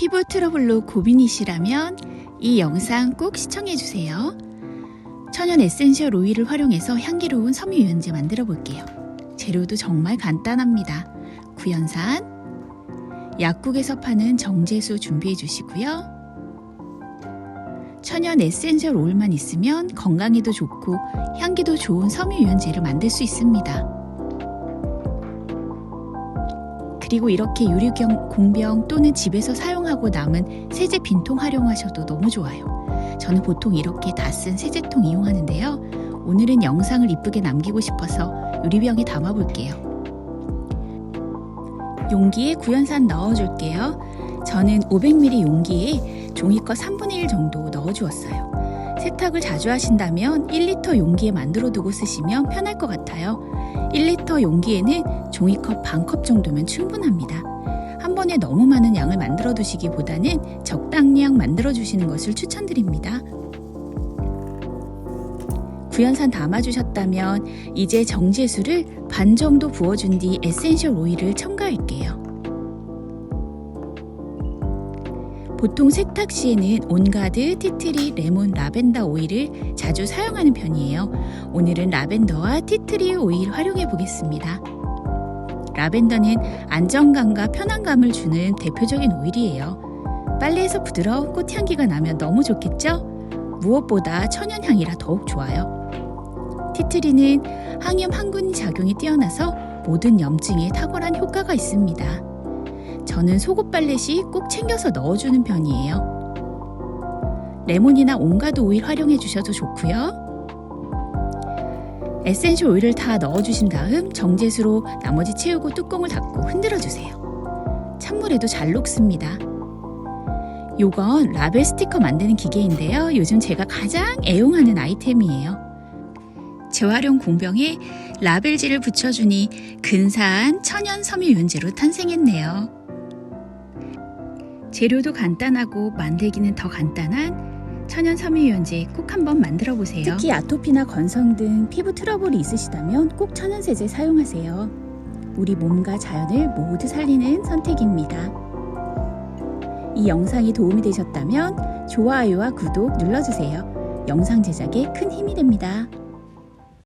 피부 트러블로 고민이시라면 이 영상 꼭 시청해주세요. 천연 에센셜 오일을 활용해서 향기로운 섬유 유연제 만들어 볼게요. 재료도 정말 간단합니다. 구연산, 약국에서 파는 정제수 준비해 주시고요. 천연 에센셜 오일만 있으면 건강에도 좋고 향기도 좋은 섬유 유연제를 만들 수 있습니다. 그리고 이렇게 유리병 공병 또는 집에서 사용하고 남은 세제 빈통 활용하셔도 너무 좋아요. 저는 보통 이렇게 다 쓴 세제통 이용하는데요. 오늘은 영상을 이쁘게 남기고 싶어서 유리병에 담아 볼게요. 용기에 구연산 넣어줄게요. 저는 500ml 용기에 종이컵 3분의 1 정도 넣어주었어요. 세탁을 자주 하신다면 1리터 용기에 만들어 두고 쓰시면 편할 것 같아요. 1리터 용기에는 종이컵 반 컵 정도면 충분합니다. 한 번에 너무 많은 양을 만들어 두시기보다는 적당량 만들어 주시는 것을 추천드립니다. 구연산 담아주셨다면 이제 정제수를 반 정도 부어준 뒤 에센셜 오일을 첨가할게요. 보통 세탁 시에는 온가드, 티트리, 레몬, 라벤더 오일을 자주 사용하는 편이에요. 오늘은 라벤더와 티트리 오일 활용해 보겠습니다. 라벤더는 안정감과 편안감을 주는 대표적인 오일이에요. 빨래에서 부드러운 꽃향기가 나면 너무 좋겠죠? 무엇보다 천연향이라 더욱 좋아요. 티트리는 항염 항균 작용이 뛰어나서 모든 염증에 탁월한 효과가 있습니다. 저는 속옷 빨래 시꼭 챙겨서 넣어주는 편이에요. 레몬이나 온가드 오일 활용해 주셔도 좋고요. 에센셜 오일을 다 넣어주신 다음 정제수로 나머지 채우고 뚜껑을 닫고 흔들어 주세요. 찬물에도 잘 녹습니다. 요건 라벨 스티커 만드는 기계인데요. 요즘 제가 가장 애용하는 아이템이에요. 재활용 공병에 라벨지를 붙여주니 근사한 천연 섬유 유연제로 탄생했네요. 재료도 간단하고 만들기는 더 간단한 천연 섬유유연제 꼭 한번 만들어 보세요. 특히 아토피나 건성 등 피부 트러블이 있으시다면 꼭 천연 세제 사용하세요. 우리 몸과 자연을 모두 살리는 선택입니다. 이 영상이 도움이 되셨다면 좋아요와 구독 눌러주세요. 영상 제작에 큰 힘이 됩니다.